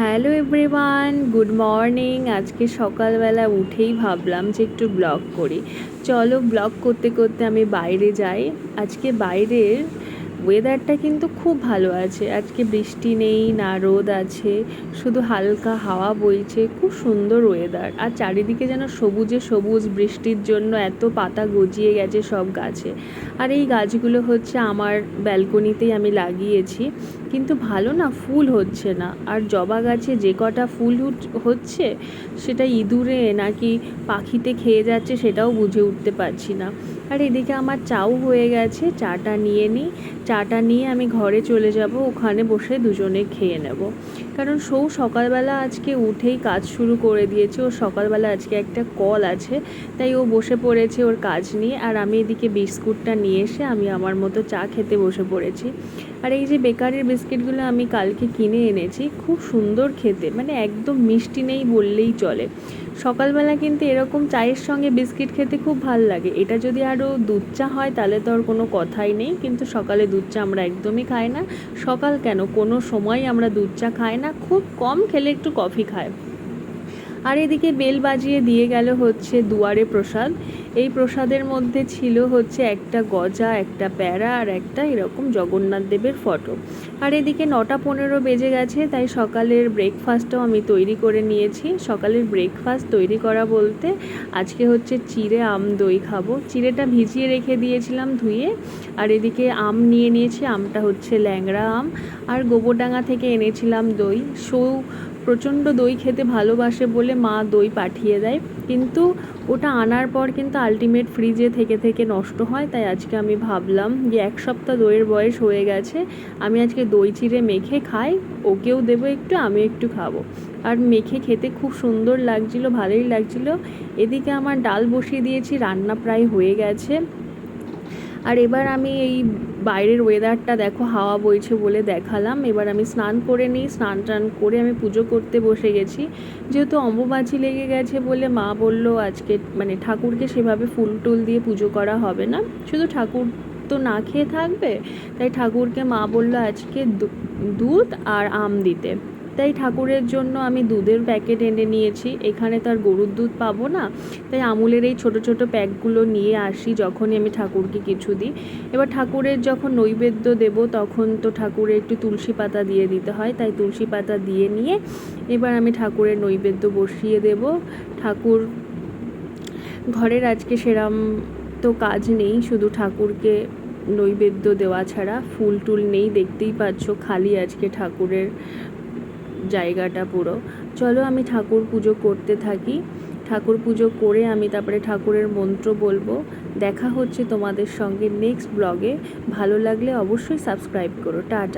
Hello everyone, good morning. আজকে সকালবেলা উঠেই ভাবলাম যে একটু ব্লগ করি। চলো ব্লগ করতে করতে আমি বাইরে যাই। আজকে বাইরের ওয়েদারটা কিন্তু খুব ভালো আছে। আজকে বৃষ্টি নেই, না রোদ আছে, শুধু হালকা হাওয়া বইছে, খুব সুন্দর ওয়েদার আর চারিদিকে যেন সবুজে সবুজ, বৃষ্টির জন্য এত পাতা গজিয়ে গেছে সব গাছে। আর এই গাছগুলো হচ্ছে আমার ব্যালকনিতেই আমি লাগিয়েছি। কিন্তু ভালো না, ফুল হচ্ছে না। আর জবা গাছে যে কটা ফুল হচ্ছে, সেটা ইঁদুরে নাকি পাখিতে খেয়ে যাচ্ছে সেটাও বুঝে উঠতে পারছি না। আর এদিকে আমার চাও হয়ে গেছে, চাটা নিয়ে নিই। চাটা নিয়ে আমি ঘরে চলে যাব, ওখানে বসে দুজনে খেয়ে নেব। কারণ সৌ সকালবেলা আজকে উঠেই কাজ শুরু করে দিয়েছে ও সকালবেলা আজকে একটা কল আছে, তাই ও বসে পড়েছে ওর কাজ নিয়ে। আর আমি এদিকে বিস্কুটটা নিয়ে এসে আমি আমার মতো চা খেতে বসে পড়েছি। আর এই যে বেকারির বিস্কিটগুলো আমি কালকে কিনে এনেছি, খুব সুন্দর খেতে মানে একদম মিষ্টি নেই বললেই চলে। সকালবেলা কিন্তু এরকম চায়ের সঙ্গে বিস্কিট খেতে খুব ভালো লাগে। এটা যদি আরও দুধ চা হয়, তাহলে তো আর কোনো কথাই নেই। কিন্তু সকালে দুধ চা আমরা একদমই খাই না। সকাল কেন? কোনো সময় আমরা দুধ চা খাই না। খুব কম খেলে একটু কফি খায়। আর এদিকে বেল বাজিয়ে দিয়ে গেল হচ্ছে দুয়ারে প্রসাদ। এই প্রসাদের মধ্যে ছিল হচ্ছে একটা গজা, একটা প্যারা আর একটা এরকম জগন্নাথ দেবের ফটো। আর এদিকে নটা পনেরো বেজে গেছে, তাই সকালের ব্রেকফাস্টটাও আমি তৈরি করে নিয়েছি। সকালের ব্রেকফাস্ট তৈরি করা বলতে আজকে হচ্ছে চিড়ে আম দই খাব। চিড়েটা ভিজিয়ে রেখে দিয়েছিলাম ধুয়ে, আর এদিকে আম নিয়ে নিয়েছি, আমটা হচ্ছে ল্যাংড়া আম। আর গোবরডাঙ্গা থেকে এনেছিলাম দই। সৌ প্রচণ্ড দই খেতে ভালোবাসে বলে মা দই পাঠিয়ে দেয়। কিন্তু ওটা আনার পর কিন্তু আলটিমেট ফ্রিজে থেকে থেকে নষ্ট হয়। তাই আজকে আমি ভাবলাম যে এক সপ্তাহ দইয়ের বয়স হয়ে গেছে, আমি আজকে দই চিড়ে মেখে খাই, ওকেও দেবো একটু আমি একটু খাব। আর মেখে খেতে খুব সুন্দর লাগছিল, ভালোই লাগছিল। এদিকে আমার ডাল বসিয়ে দিয়েছি, রান্না প্রায় হয়ে গেছে। আর এবার আমি এই বাইরের ওয়েদারটা দেখো, হাওয়া বইছে বলে দেখালাম। এবার আমি স্নান করে নিই, স্নান টান করে আমি পুজো করতে বসে গেছি। যেহেতু অম্বুবাচি লেগে গেছে বলে মা বলল, আজকে মানে ঠাকুরকে সেভাবে ফুল টুল দিয়ে পুজো করা হবে না। শুধু ঠাকুর তো না খেয়ে থাকবে? তাই ঠাকুরকে মা বলল, আজকে দুধ আর আম দিতে। তাই ঠাকুরের জন্য আমি দুধের প্যাকেট এনে নিয়েছি। এখানে তো আর গরুর দুধ পাবো না। তাই আমুলের এই ছোট ছোট প্যাকগুলো নিয়ে আসি, যখনই আমি ঠাকুরকে কিছু দিই। এবার ঠাকুরের যখন নৈবেদ্য দেব, তখন তো ঠাকুরে একটু তুলসী পাতা দিয়ে দিতে হয়। তাই তুলসী পাতা দিয়ে নিয়ে এবার আমি ঠাকুরের নৈবেদ্য বসিয়ে দেব। ঠাকুর, ঘরের আজকে সেরাম তো কাজ নেই। শুধু ঠাকুরকে নৈবেদ্য দেওয়া ছাড়া ফুল টুল নেই। দেখতেই পাচ্ছ, খালি আজকে ঠাকুরের জায়গাটা পুরো। চলো আমি ঠাকুর পুজো করতে থাকি। ঠাকুর পুজো করে আমি তারপরে ঠাকুরের মন্ত্র বলব। দেখা হচ্ছে তোমাদের সঙ্গে নেক্সট ব্লগে ভালো লাগলে অবশ্যই সাবস্ক্রাইব করো। টাটা।